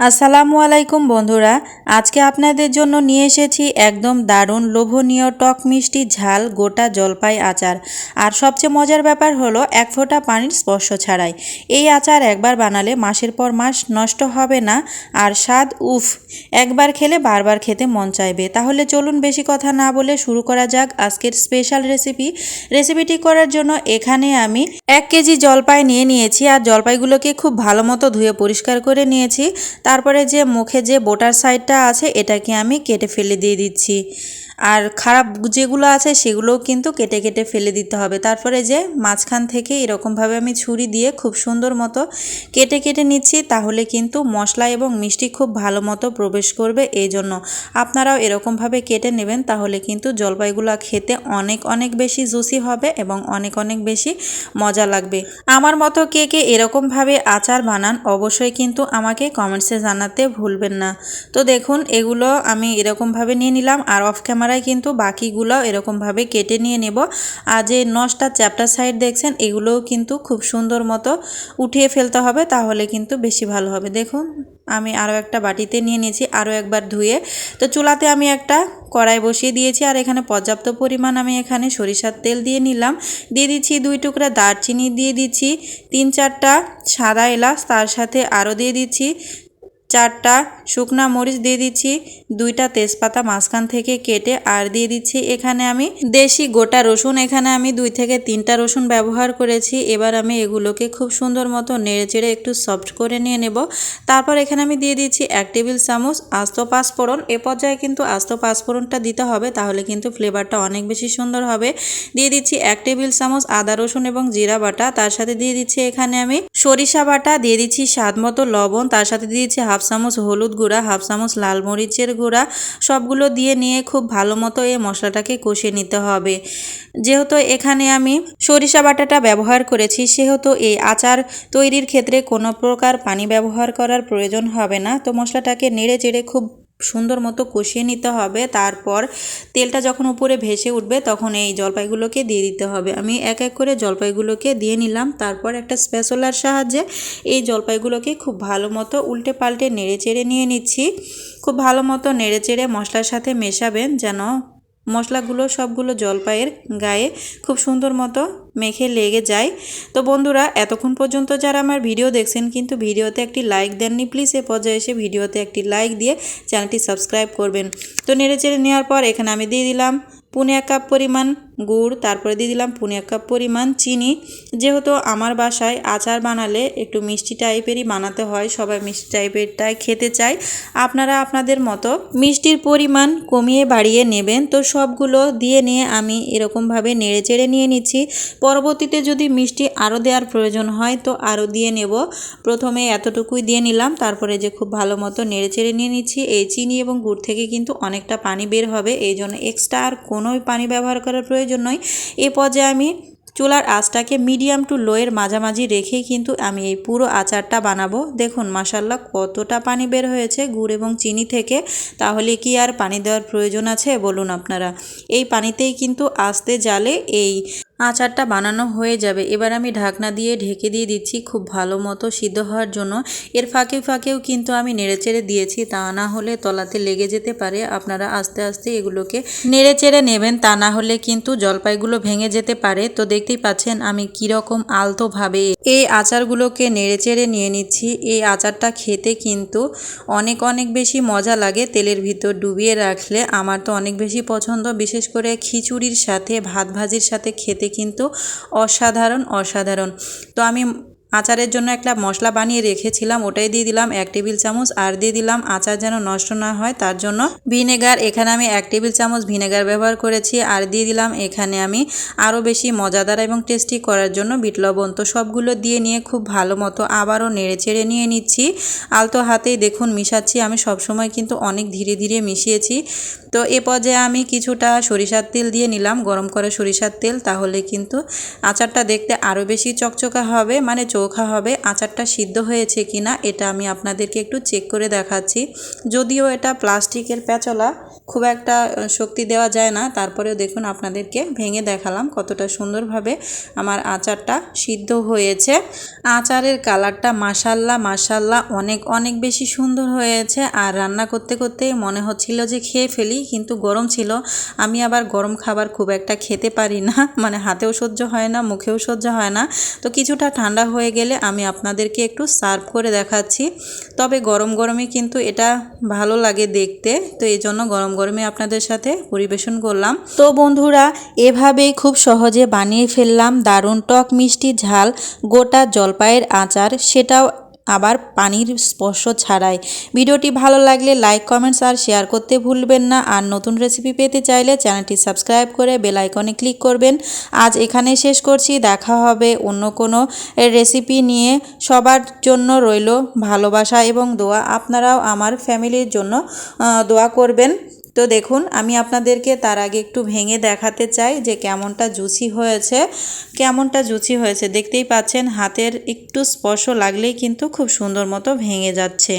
আসসালামু আলাইকুম বন্ধুরা, আজকে আপনাদের জন্য নিয়ে এসেছি একদম দারুণ লোভনীয় টক মিষ্টি ঝাল গোটা জলপাই আচার। আর সবচেয়ে মজার ব্যাপার হলো এক ফোঁটা পানির স্পর্শ ছাড়াই। এই আচার একবার বানালে মাসের পর মাস নষ্ট হবে না, আর স্বাদ উফ, একবার খেলে বারবার খেতে মন চাইবে। তাহলে চলুন বেশি কথা না বলে শুরু করা যাক আজকের স্পেশাল রেসিপি। রেসিপিটি করার জন্য এখানে আমি এক কেজি জলপাই নিয়ে নিয়েছি, আর জলপাইগুলোকে খুব ভালো মতো ধুয়ে পরিষ্কার করে নিয়েছি। তারপরে যে মুখে যে বোটার সাইডটা আছে, এটাকে আমি কেটে ফেলে দিয়ে দিচ্ছি। আর খারাপ যেগুলো আছে, সেগুলোও কিন্তু কেটে কেটে ফেলে দিতে হবে। তারপরে যে মাঝখান থেকে এরকমভাবে আমি ছুরি দিয়ে খুব সুন্দর মতো কেটে কেটে নিচ্ছি, তাহলে কিন্তু মশলা এবং মিষ্টি খুব ভালো মতো প্রবেশ করবে। এই জন্য আপনারাও এরকমভাবে কেটে নেবেন, তাহলে কিন্তু জলপাইগুলো খেতে অনেক অনেক বেশি জুসি হবে এবং অনেক অনেক বেশি মজা লাগবে। আমার মতো কে কে এরকমভাবে আচার বানান, অবশ্যই কিন্তু আমাকে কমেন্টসে জানাতে ভুলবেন না। তো দেখুন, এগুলো আমি এরকমভাবে নিয়ে নিলাম আর অফ ক্যামেরায় কিন্তু বাকিগুলো এরকমভাবে কেটে নিয়ে নেব। আর যে নসটা চ্যাপ্টার সাইড দেখছেন, এগুলোও কিন্তু খুব সুন্দর মতো উঠিয়ে ফেলতে হবে, তাহলে কিন্তু বেশি ভালো হবে। দেখুন, আমি আরও একটা বাটিতে নিয়ে নিয়েছি, আরও একবার ধুয়ে। তো চুলাতে আমি একটা কড়াই বসিয়ে দিয়েছি, আর এখানে পর্যাপ্ত পরিমাণ আমি এখানে সরিষার তেল দিয়ে নিলাম। দিয়ে দিচ্ছি দুই টুকরা দারচিনি দিয়ে দিচ্ছি, তিন চারটা সাদা এলাচ, তার সাথে আরও দিয়ে দিচ্ছি চারটা শুকনা মরিচ দিয়ে দিচ্ছি, দুইটা তেজপাতা মাঝখান থেকে কেটে আর দিয়ে দিচ্ছি। এখানে আমি দেশি গোটা রসুন, এখানে আমি দুই থেকে তিনটা রসুন ব্যবহার করেছি। এবার আমি এগুলোকে খুব সুন্দর মতো নেড়ে চেড়ে একটু সফট করে নিয়ে নেব। তারপর এখানে আমি দিয়ে দিচ্ছি এক টেবিল চামচ আস্ত পাঁচফোড়ন। এ পর্যায়ে কিন্তু আস্ত পাঁচফোড়নটা দিতে হবে, তাহলে কিন্তু ফ্লেভারটা অনেক বেশি সুন্দর হবে। দিয়ে দিচ্ছি এক টেবিল চামচ আদা রসুন এবং জিরা বাটা। তার সাথে দিয়ে দিচ্ছি এখানে আমি সরিষা বাটা, দিয়ে দিচ্ছি স্বাদ মতো লবণ, তার সাথে দিয়ে দিচ্ছি হাফ চামচ হলুদ গুঁড়া, হাফ চামচ লাল মরিচের গুঁড়া, সবগুলো দিয়ে নিয়ে খুব ভালো মতো এই মশলাটাকে কষে নিতে হবে। যেহেতু এখানে আমি সরিষা বাটাটা ব্যবহার করেছি, সেহেতু এই আচার তৈরির ক্ষেত্রে কোনো প্রকার পানি ব্যবহার করার প্রয়োজন হবে না। তো মশলাটাকে নেড়ে চেড়ে খুব সুন্দর মতো কষিয়ে নিতে হবে। তারপর তেলটা যখন উপরে ভেসে উঠবে, তখন এই জলপাইগুলোকে দিয়ে দিতে হবে। আমি এক এক করে জলপাইগুলোকে দিয়ে নিলাম। তারপর একটা স্পেশলার সাহায্যে এই জলপাইগুলোকে খুব ভালো মতো উল্টে পাল্টে নেড়ে চেড়ে নিয়ে নিচ্ছি। খুব ভালো মতো নেড়ে চেড়ে মশলার সাথে মেশাবেন যেন মশলাগুলো সবগুলো জলপাইয়ের গায়ে খুব সুন্দর মতো মেখে লেগে যায়। তো বন্ধুরা, এতক্ষণ পর্যন্ত যারা আমার ভিডিও দেখছেন কিন্তু ভিডিওতে একটি লাইক দেননি, প্লিজ এ পর্যায়ে এসে ভিডিওতে একটি লাইক দিয়ে চ্যানেলটি সাবস্ক্রাইব করবেন। তো নেড়ে চেড়ে নেওয়ার পর এখানে আমি দিয়ে দিলাম পুনে এক কাপ পরিমাণ গুড়, তারপরে দিয়ে দিলাম পুনে এক কাপ পরিমাণ চিনি। যেহেতু আমার বাসায় আচার বানালে একটু মিষ্টি টাইপেরই বানাতে হয়, সবাই মিষ্টি টাইপেরটাই খেতে চায়। আপনারা আপনাদের মতো মিষ্টির পরিমাণ কমিয়ে বাড়িয়ে নেবেন। তো সবগুলো দিয়ে নিয়ে আমি এরকমভাবে নেড়ে চেড়ে নিয়ে নিচ্ছি। পরবর্তীতে যদি মিষ্টি আরও দেওয়ার প্রয়োজন হয়, তো আরও দিয়ে নেব। প্রথমে এতটুকুই দিয়ে নিলাম, তারপরে যে খুব ভালো মতো নেড়ে চেড়ে নিয়ে নিচ্ছি। এই চিনি এবং গুড় থেকে কিন্তু অনেকটা পানি বের হবে এই জন্য এক্সট্রা আর কোনোই পানি ব্যবহার করার প্রয়োজন নয় এ পর্যায়ে আমি চুলার আঁচটাকে মিডিয়াম টু লোয়ের মাঝামাঝি রেখেই কিন্তু আমি এই পুরো আচারটা বানাবো। দেখুন মাসাল্লা কতটা পানি বের হয়েছে গুড় এবং চিনি থেকে। তাহলে কি আর পানি দেওয়ার প্রয়োজন আছে বলুন আপনারা। এই পানিতেই কিন্তু আস্তে জালে এই আচারটা বানানো হয়ে যাবে। এবার আমি ঢাকনা দিয়ে ঢেকে দিয়ে দিচ্ছি খুব ভালো মতো সিদ্ধ হওয়ার জন্য। এর ফাঁকে ফাঁকেও কিন্তু আমি নেড়েচেড়ে দিয়েছি, তা না হলে তলাতে লেগে যেতে পারে। আপনারা আস্তে আস্তে এগুলোকে নেড়েচেড়ে নেবেন, তা না হলে কিন্তু জলপাইগুলো ভেঙে যেতে পারে। তো দেখতেই পাচ্ছেন আমি কীরকম আলতোভাবে এই আচারগুলোকে নেড়েচেড়ে নিয়ে নিচ্ছি। এই আচারটা খেতে কিন্তু অনেক অনেক বেশি মজা লাগে তেলের ভিতর ডুবিয়ে রাখলে। আমার তো অনেক বেশি পছন্দ, বিশেষ করে খিচুড়ির সাথে, ভাত ভাজির সাথে খেতে কিন্তু অসাধারণ অসাধারণ। তো আমি আচারের জন্য একটা মশলা বানিয়ে রেখেছিলাম, ওটাই দিয়ে দিলাম এক টেবিল চামচ, আর দিয়ে দিলাম আচার যেন নষ্ট না হয়, তার জন্য ভিনেগার। এখানে আমি এক টেবিল চামচ ভিনেগার ব্যবহার করেছি, আর দিয়ে দিলাম এখানে আমি আরও বেশি মজাদার এবং টেস্টি করার জন্য বিট লবণ। তো সবগুলো দিয়ে নিয়ে খুব ভালো মতো আবারও নেড়ে চেড়ে নিয়ে নিচ্ছি। আলতো হাতেই দেখুন মিশাচ্ছি, আমি সবসময় কিন্তু অনেক ধীরে ধীরে মিশিয়েছি। তো এ পর্যায়ে আমি কিছুটা সরিষার তেল দিয়ে নিলাম, গরম করে সরিষার তেল। তাহলে কিন্তু আচারটা দেখতে আরও বেশি চকচকা হবে মানে চোখা হবে। আচারটা সিদ্ধ হয়েছে কি না এটা আমি আপনাদেরকে একটু চেক করে দেখাচ্ছি। যদিও এটা প্লাস্টিকের প্যাচলা, খুব একটা শক্তি দেওয়া যায় না। তারপরেও দেখুন আপনাদেরকে ভেঙে দেখালাম কতটা সুন্দরভাবে আমার আচারটা সিদ্ধ হয়েছে। আচারের কালারটা মাসাল্লাহ মাসাল্লাহ অনেক অনেক বেশি সুন্দর হয়েছে। আর রান্না করতে করতে মনে হচ্ছিল যে খেয়ে ফেলি কিন্তু গরম ছিল। আমি আবার গরম খাবার খুব একটা খেতে পারি না। মানে হাতেও সহ্য হয় না, মুখেও সহ্য হয় না। তো কিছুটা ঠান্ডা হয়ে গেলে আমি আপনাদেরকে একটু সার্ভ করে দেখাচ্ছি। তবে গরম গরমে কিন্তু এটা ভালো লাগে দেখতে। তো এই জন্য গরম গরমে আপনাদের সাথে পরিবেশন করলাম। তো বন্ধুরা, এভাবেই খুব সহজে বানিয়ে ফেললাম দারুণ টক মিষ্টি ঝাল, গোটা জলপাইয়ের আচার। সেটাও আবার পানির স্পর্শ ছাড়াই। ভিডিওটি ভালো লাগলে লাইক, কমেন্টস আর শেয়ার করতে ভুলবেন না। আর নতুন রেসিপি পেতে চাইলে চ্যানেলটি সাবস্ক্রাইব করে বেল আইকনে ক্লিক করবেন। আজ এখানে শেষ করছি। দেখা হবে অন্য কোনো রেসিপি নিয়ে। সবার জন্য রইল ভালোবাসা এবং দোয়া। আপনারাও আমার ফ্যামিলির জন্য দোয়া করবেন। তো দেখুন, আমি আপনাদেরকে তার আগে একটু ভেঙে দেখাতে চাই যে কেমনটা জুচি হয়েছে। কেমনটা জুচি হয়েছে? দেখতেই পাচ্ছেন, হাতের একটু স্পর্শ লাগলেই কিন্তু খুব সুন্দর মতো ভেঙে যাচ্ছে।